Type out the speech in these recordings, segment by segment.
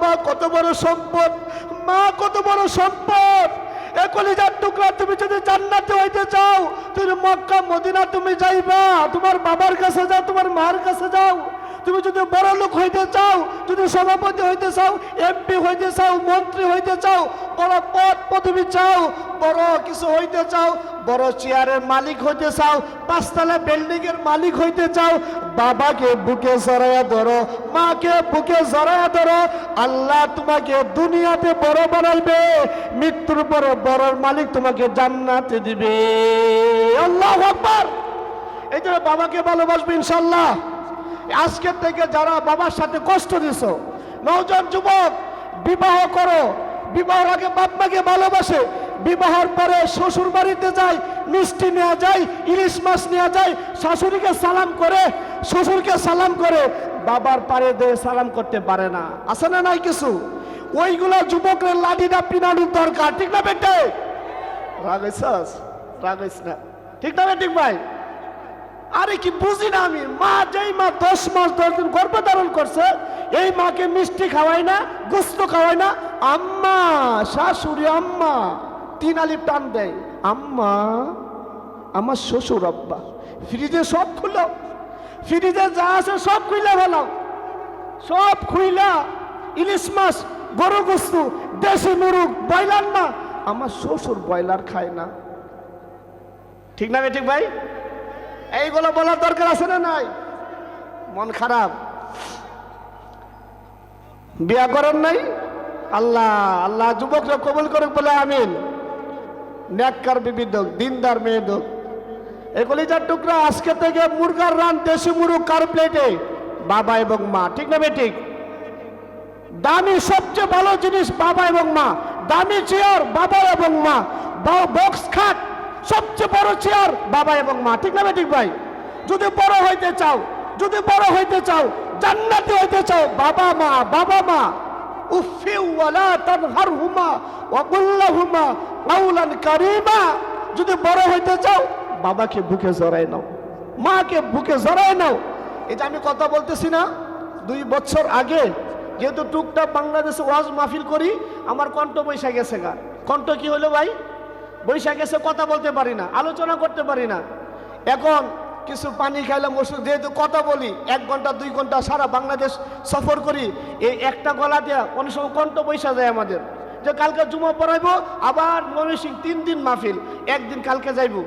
বাবা, কত বড় সম্পদ, মা, কত বড় সম্পদ। চাও মদিনা তুমি তোমার বাবার কাছে যাও, তোমার মার কাছে যাও। তুমি যদি হইতে চাও, যদি সভাপতি হইতে চাও, এমপি হইতে চাও, মন্ত্রী হইতে চাও বড় পদ পদবি চাও, বড় কিছু হইতে চাও, বড় চেয়ারের মালিক হইতে চাও, পাঁচতলা বিল্ডিং এর মালিক হইতে চাও, বাবাকে বুকে জড়াইয়া ধরো, মাকে বুকে জড়াইয়া ধরো, আল্লাহ তোমাকে দুনিয়াতে বড় বানাইবে, মৃত্যুর পর বড়র মালিক তোমাকে জান্নাতে দিবে। আল্লাহ আকবার! এই জন্য বাবাকে ভালোবাসবে ইনশাল্লাহ আজকের থেকে যারা বাবার সাথে কষ্ট দিছ নৌজন যুবক, বিবাহ করো বিবাহের আগে বাপ মাকে ভালোবাসে। বিবাহের পরে শ্বশুর বাড়িতে যায়, মিষ্টি নেওয়া যায়, ইলিশ মাছ নেওয়া যায়, শাশুড়িকে সালাম করে, শ্বশুরকে সালাম করে, বাবার পারে দিয়ে সালাম করতে পারে না। আছে না নাই কিছু? ওইগুলো যুবকের লাঠিটা পিনানোর দরকার, ঠিক না বেটে? রাগাইছাস রাগাইছ না। ঠিক না ঠিক ভাই? আরে কি বুঝি না আমি? মা যেই মা দশ মাস, দশ দিন গর্ভধারণ করছে, এই মাকে মিষ্টি খাওয়াই না, গুস্ত খাওয়াই না। আম্মা, শাশুড়ি, আম্মা, তিন আলিপ টান দেয়। আম্মা, আমার শ্বশুর আব্বা, ফ্রিজে সব খুলো। ফ্রিজে যা আছে সব খুইলা ভালো সব খুইলা, ইলিশ মাছ, গরু গুস্তু, দেশি মুরুগ, ব্রয়লার না। আমার শ্বশুর ব্রয়লার খায় না। ঠিক না ঠিক ভাই? এইগুলো বলার দরকার আছে না নাই? মন খারাপ। বিয়া করেন নাই? আল্লাহ আল্লাহ যুবকরা কবুল করুক বলে আমিন। ন্যাক্কার বিবিধ দিনদার মেয়ে দোক এগুলি যার টুকরা আজকে থেকে মুরগার রান, দেশি মুরগ কার প্লেটে? বাবা এবং মা, ঠিক না ঠিক দামি সবচেয়ে ভালো জিনিস বাবা এবং মা, দামি চেয়ার বাবা এবং মা। বক্স খাট। সবচেয়ে বড় চেয়ার বাবা এবং মা, ঠিক না ঠিক ভাই? যদি বড় হইতে চাও, যদি বড় হইতে চাও, জান্নাতি হইতে চাও, বাবা মা বাবা মা যদি বড় হইতে চাও, বাবাকে বুকে জড়াই নাও, মাকে বুকে জড়াই নাও। যে আমি কথা বলতেছি না, দুই বছর আগে যেহেতু টুকটাক বাংলাদেশে ওয়াজ মাহফিল করি, আমার কণ্ঠ বৈশা গেছে গা। কণ্ঠ কি হলো ভাই? বৈশা গেছে কথা বলতে পারি না, আলোচনা করতে পারি না। এখন কিছু পানি খাইলাম, ওষুধ যেহেতু কথা বলি, এক ঘণ্টা, দুই ঘণ্টা সারা বাংলাদেশ সফর করি, এই একটা গলা দেওয়া অনেক সময় কণ্ঠ বৈশা যায় আমাদের। যে কালকে জুমা পড়াইবো, আবার ময়মনসিং তিন দিন মাহফিল, একদিন কালকে যাইবো।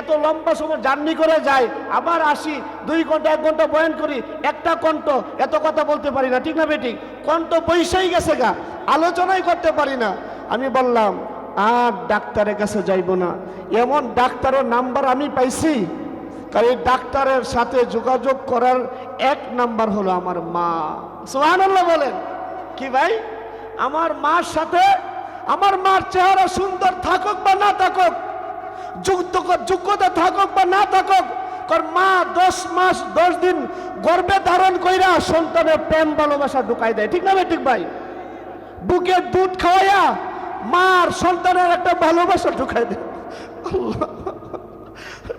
এত লম্বা সময় জার্নি করে যায় আবার আসি, দুই ঘণ্টা, এক ঘণ্টা বয়ান করি, একটা কণ্ঠ, এত কথা বলতে পারি না, ঠিক না বেঠিক কণ্ঠ বৈশাই গেছে গা, আলোচনাই করতে পারি না। আমি বললাম আর ডাক্তারের কাছে যাইব না। এমন ডাক্তারের নাম্বার আমি পাইছি, কারণ এই ডাক্তারের সাথে যোগাযোগ করার এক নাম্বার হলো আমার মা। সোহানাল্লাহ বলেন। কি ভাই? আমার মার সাথে, আমার মার চেহারা সুন্দর থাকুক বা না থাকুক, যুক্ত যোগ্যতা থাকুক বা না থাকুক কারণ মা দশ মাস, দশ দিন গর্বে ধারণ কইরা সন্তানের প্রেম ভালোবাসা ঢুকাই দেয়। ঠিক না ঠিক ভাই? বুকে দুধ খাওয়াইয়া মার সন্তানের একটা ভালোবাসা ঢুকাই দেয়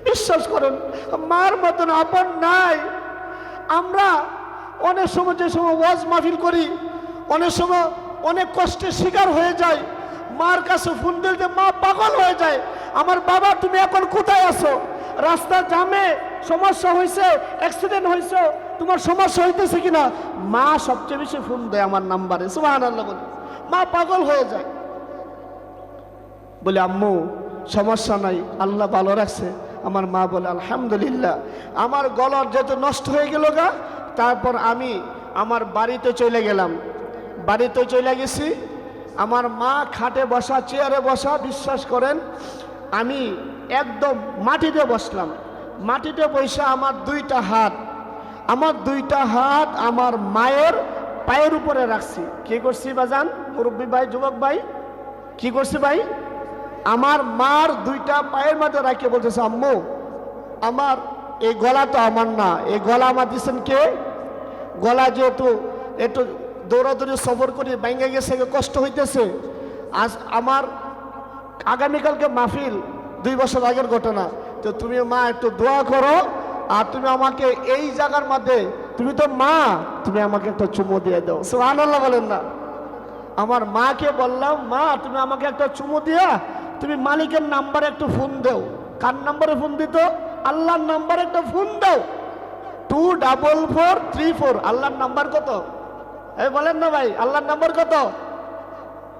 বিশ্বাস করেন, মার মতন আপন নাই। আমরা অনেক সময় যে সময় ওয়াজ মাহফিল করি, অনেক সময় অনেক কষ্টের শিকার হয়ে যায় মার কাছে ফোন দিতে মা, পাগল হয়ে যায়। আমার বাবা, তুমি এখন কোথায় আছো? রাস্তা জামে সমস্যা হয়েছে অ্যাক্সিডেন্ট হয়েছে, তোমার সমস্যা হইতেছে কিনা? মা সবচেয়ে বেশি ফোন দেয় আমার নাম্বারে বলে। মা পাগল হয়ে যায়। বলে, আম্মু, সমস্যা নাই, আল্লাহ ভালো রাখছে। আমার মা বলে, আলহামদুলিল্লাহ। আমার গলার যেহেতু নষ্ট হয়ে গেল গা, তারপর আমি আমার বাড়িতে চলে গেলাম। বাড়িতে চলে গেছি। আমার মা খাটে বসা, চেয়ারে বসা, বিশ্বাস করেন, আমি একদম মাটিতে বসলাম। মাটিতে বসে আমার দুইটা হাত, আমার দুইটা হাত আমার মায়ের পায়ের উপরে রাখছি। কি করছি বাজান? মুরব্বী ভাই, যুবক ভাই, কি করছি ভাই? আমার মার দুইটা পায়ের মধ্যে রাখিয়ে বলতেছে, আম্মু, আমার এই গলা তো আমার না। এই গলা আমার দিচ্ছেন কে? গলা যেহেতু একটু দৌড়াদৌড়ি সফর করে ব্যাঙ্গে গেছে কষ্ট হইতেছে। আজ আমার আগামীকালকে মাহফিল দুই বছর আগের ঘটনা। তো তুমি মা, একটু দোয়া করো, আর তুমি আমাকে এই জায়গার মধ্যে, তুমি তো মা, তুমি আমাকে একটা চুমো দিয়ে দাও। সুবহানাল্লাহ বলেন না। আমার মাকে বললাম, মা, তুমি আমাকে একটা চুমু দিয়া তুমি মালিকের নাম্বারে একটু ফোন দাও। কার নাম্বারে ফোন দিত? আল্লাহর নাম্বারে একটা ফোন দাও। Two double four three four আল্লাহর নাম্বার কত? এই বলেন না ভাই, আল্লাহর নাম্বার কত?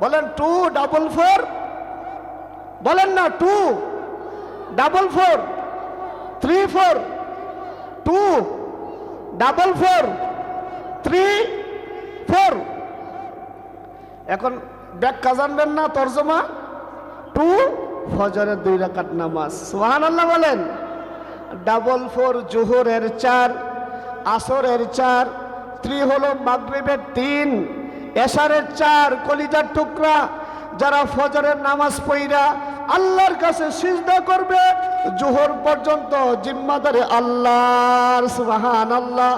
বলেন টু ডাবল ফোর বলেন না two double four three four two double four three four এখন ব্যাখ্যা জানবেন না, তর্জমা। টু, ফজরের দুই রাকাত নামাজ। সুহান আল্লাহ বলেন, ডাবল ফোর, জোহরের চার, আসরের চার ত্রি হলো মাগরিবের তিন, এশারের চার, কলিজার টুকরা, যারা ফজরের নামাজ পইরা আল্লাহর কাছে সিজদা করবে, জোহর পর্যন্ত জিম্মাদারে আল্লাহর সুবাহান আল্লাহ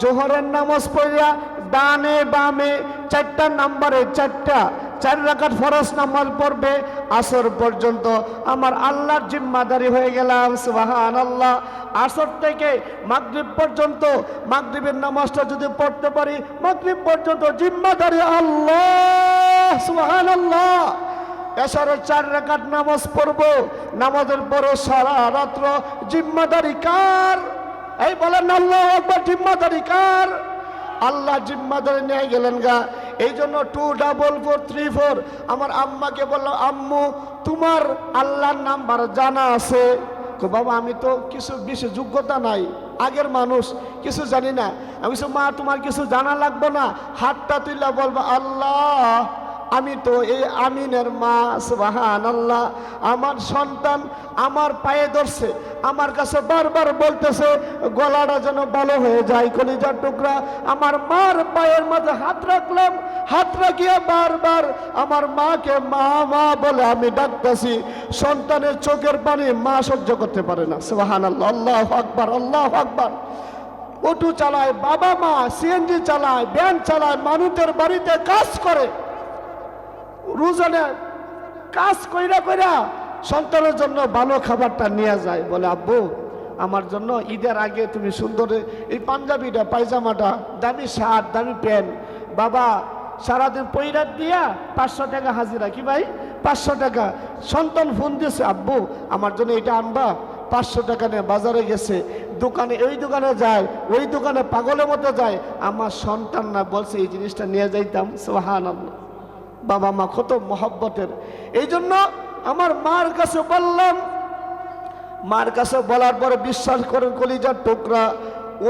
জোহরের নামাজ পড়িয়া ডানে বামে চারটা, নাম্বারে চারটা চার রাকাত ফরজ নামাজ পড়বে, আসর পর্যন্ত আমার আল্লাহর জিম্মাদারি হয়ে গেলাম সুবাহান আল্লাহ আসর থেকে মাগরিব পর্যন্ত, মাগরিবের নামাজটা যদি পড়তে পারি, মাগরিব পর্যন্ত জিম্মাদারি আল্লাহ সুবাহান আল্লাহ এসারে চার রেখাত নামাজ পড়ব, নামাজের পরে সারা রাত্র জিম্মাদারি কার? এই বলেন আল্লাহ একবার জিম্মাদারি কার? আল্লাহ জিম্মাদারি নিয়ে গেলেন গা এই জন্য two double four three four আমার আম্মাকে বললাম, আম্মু, তোমার আল্লাহর নাম্বার জানা আছে? বাবা, আমি তো কিছু বেশি যোগ্যতা নাই, আগের মানুষ, কিছু জানি না। আমি মা, তোমার কিছু জানা লাগবে না? হাতটা তুইলা বলব, আল্লাহ আমি তো এই আমিনের মা সুবাহান আল্লাহ আমার সন্তান আমার পায়ে ধরছে, আমার কাছে বারবার বলতেছে, গলাটা যেন ভালো হয়ে যায়, কলিজার টুকরা। আমার মার পায়ের মাঝে হাত রাখলাম, হাত রাখিয়া বারবার আমার মাকে মা মা বলে আমি ডাকতেছি। সন্তানের চোখের পানি মা সহ্য করতে পারে না সুবাহান আল্লাহ আল্লাহ আকবার আল্লাহ আকবার। অটো চালায়, বাবা মা, সিএনজি চালায়, ভ্যান চালায়, মানুষের বাড়িতে কাজ করে। রোজানে কাজ কইরা কইরা সন্তানের জন্য ভালো খাবারটা নিয়ে যায়। বলে, আব্বু, আমার জন্য ঈদের আগে তুমি সুন্দর এই পাঞ্জাবিটা, পায়জামাটা, দামি শার্ট, দামি প্যান্ট, বাবা, সারাদিন পৈরাত দিয়া পাঁচশো টাকা হাজিরা। কি ভাই? পাঁচশো টাকা। সন্তান ফোন দিয়েছে আব্বু, আমার জন্য এটা আনবা। পাঁচশো টাকা নিয়ে বাজারে গেছে। দোকানে, ওই দোকানে যায়, ওই দোকানে পাগলের মতো যায়। আমার সন্তান না বলছে, এই জিনিসটা নিয়ে যাইতাম। সোহান আল্লাহ বাবা মা কত মহব্বতের। এই জন্য আমার মার কাছে বললাম, মার কাছে বলার পরে বিশ্বাস করেন কলিজার টুকরা,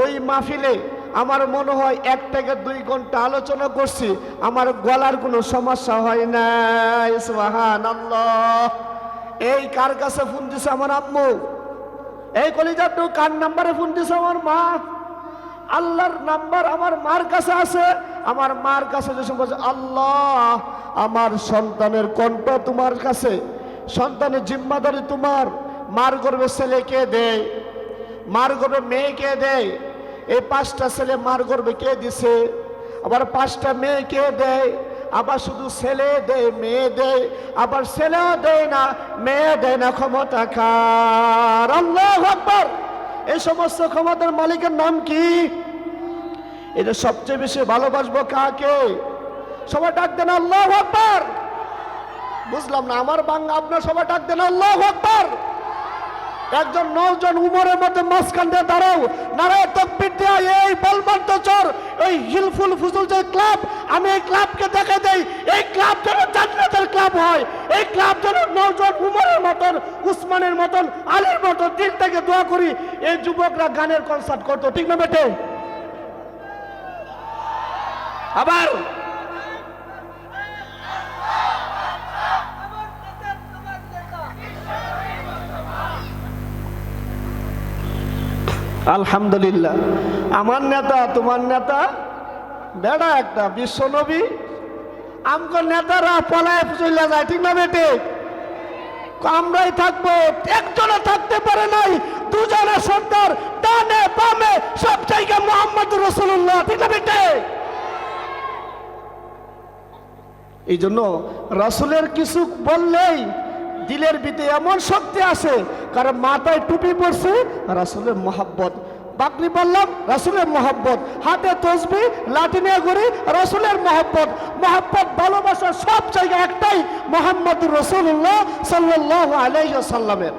ওই মাহফিলে আমার মনে হয় এক থেকে দুই ঘণ্টা আলোচনা করছি, আমার গলার কোনো সমস্যা হয় না এই কার কাছে ফোন দিছে আমার আম্মু? এই কলিজার কার নাম্বারে ফোন দিছে আমার মা? আল্লাহর নাম্বার আমার মার কাছে আছে। আমার মার কাছে যে সময় আল্লাহ, আমার সন্তানের কণ্ঠ তোমার কাছে। সন্তানের জিম্মাদারি তোমার। মার গর্বে ছেলেকে দেয়? মার গর্বে মেয়েকে দেয়? এই পাঁচটা ছেলে মার গর্বে কে দিছে? আবার পাঁচটা মেয়ে কে দেয়? আবার শুধু ছেলে দেয়, মেয়ে দেয়। আবার ছেলেও দেয় না, মেয়ে দেয় না, ক্ষমতা কার? আল্লাহ এই সমস্ত ক্ষমতার মালিকের নাম কি? এটা সবচেয়ে বেশি ভালোবাসবো কাকে? সবাই ডাক দেন, আল্লাহ আকবার! বুঝলাম না, আমার বাংলা আপনার সবাই ডাক দেন, আল্লাহ আকবার! একজন নজন উমরের মধ্যে মাঝখান দিয়ে দাঁড়াও। নারায় তকবির দেয়া এই বলবন্ত চোর, এই হিলফুল ফুজুল যে ক্লাব, আমি এই ক্লাবকে দেখে দেই। এই ক্লাব যেন জান্নাতের ক্লাব হয়, এই ক্লাব যেন নজন উমরের মতন, উসমানের মতন, আলীর মতন দিল থেকে দোয়া করি। এই যুবকরা গানের কনসার্ট করতো, ঠিক না বেটে? আবার আলহামদুলিল্লাহ। আমার নেতা, তোমার নেতা, বেড়া একটা বিশ্বনবী আমগো নেতারা পলায় চলে যায়, ঠিক না বেটে আমরাই থাকব একজনে থাকতে পারে নাই দুজনে সর্দার, ডানে বামে সব জায়গায় মোহাম্মদ রসুল্লাহ ঠিক না বেটে এই জন্য রাসুলের কিছু বললেই দিলের ভিতরে এমন শক্তি আসে, কারণ মাথায় টুপি পড়ছে রাসুলের মহাব্বত। বাকরি বললাম, রাসুলের মহাব্বত। হাতে তসবি, লাঠি নিয়ে ঘুরি রাসুলের মহাব্বত। মহাব্বত, ভালোবাসা সব জায়গায় একটাই মোহাম্মদ রসুল্লাহ সাল্লাহ আলাইসাল্লামের